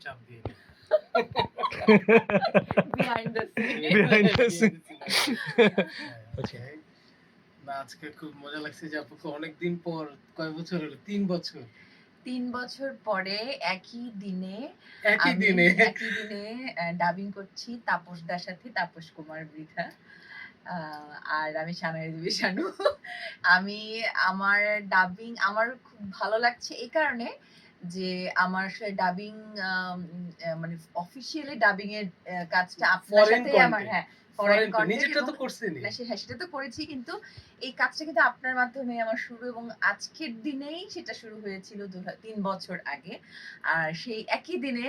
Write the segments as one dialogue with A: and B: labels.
A: চাপ দিয়ে
B: behind the
C: Behind the scene.
A: আচ্ছা। না আজকে খুব মজা লাগছে যে আপুকে অনেকদিন পর কয় বছর হলো? তিন বছর।
B: তিন বছর পরে একই দিনে
A: একই দিনে।
B: একই দিনে ডাবিং করছি তাপস দার সাথে তাপস কুমার বৃথা। আহ, আর আমি সানাই দেবী শানু। আমি আমার ডাবিং আমার খুব ভালো লাগছে এই কারণে যে আমার আসলে ডাবিং মানে অফিসিয়ালি ডাবিং এর কাজটা আপনার সাথে আমার হ্যাঁ হ্যাঁ সেটা তো করেছি কিন্তু এই কাজটা কিন্তু আপনার মাধ্যমে আমার শুরু এবং আজকের দিনেই সেটা শুরু হয়েছিল তিন বছর আগে। আর সেই একই দিনে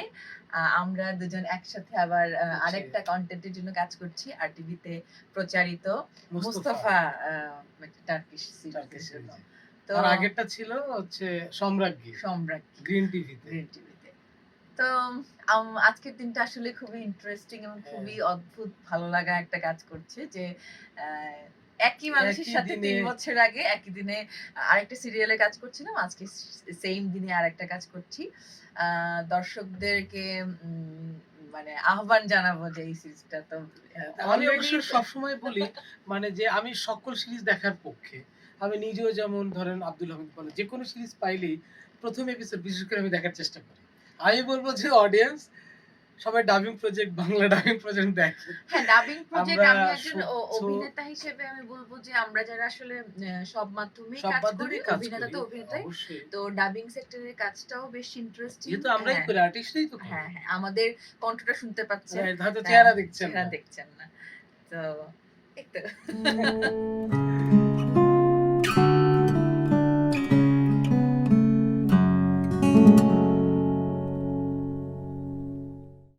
B: আমরা দুজন একসাথে আবার
A: আচ্ছা।
B: আরেকটা কন্টেন্টের জন্য কাজ করছি আর টিভিতে প্রচারিত
A: মুস্তফা।
B: মুস্তফা টার্কিশ সিরিজের জন্য।
A: আগেরটা ছিল হচ্ছে সম্রাজ্ঞী
B: সম্রাট
A: গ্রিন টিভিতে
B: গ্রিন টিভিতে তো। আজকের দিনটা আসলে খুবই ইন্টারেস্টিং এবং
A: হ্যাঁ।
B: খুবই অদ্ভুত ভালো লাগা একটা কাজ করছে যে একই মানুষের সাথে তিন বছর আগে একই দিনে আরেকটা সিরিয়ালে কাজ করছিলাম আজকে সেম দিনে আরেকটা কাজ করছি। আহ, দর্শকদেরকে মানে আহ্বান জানাব যে এই সিরিজটা তো
A: আমি
B: already-
A: অবশ্য সবসময় বলি মানে যে আমি সকল সিরিজ দেখার পক্ষে আমি নিজেও যেমন ধরেন আব্দুল হামিদ বলে যে কোনো সিরিজ পাইলেই প্রথম এপিসোড বিশেষ করে আমি দেখার চেষ্টা করি। আমি বলব যে অডিয়েন্স সবাই dubbing project Bangla dubbing project দেখে।
B: হ্যাঁ ডাবিং প্রজেক্ট আমি একজন অভিনেতা হিসেবে আমি বলব যে আমরা যারা আসলে সব মাধ্যমে
A: সব
B: কাজ করি অভিনেতা তো অভিনেতাই। তো ডাবিং সেক্টরের কাজটাও বেশ ইন্টারেস্টিং
A: যেহেতু আমরাই করি আর্টিস্টই তো
B: হ্যাঁ হ্যাঁ আমাদের কণ্ঠটা শুনতে পাচ্ছেন
A: হ্যাঁ, হয়তো
B: হ্যাঁ,
A: চেহারা দেখছেন না।
B: দেখছেন না। তো এই তো। Thank you.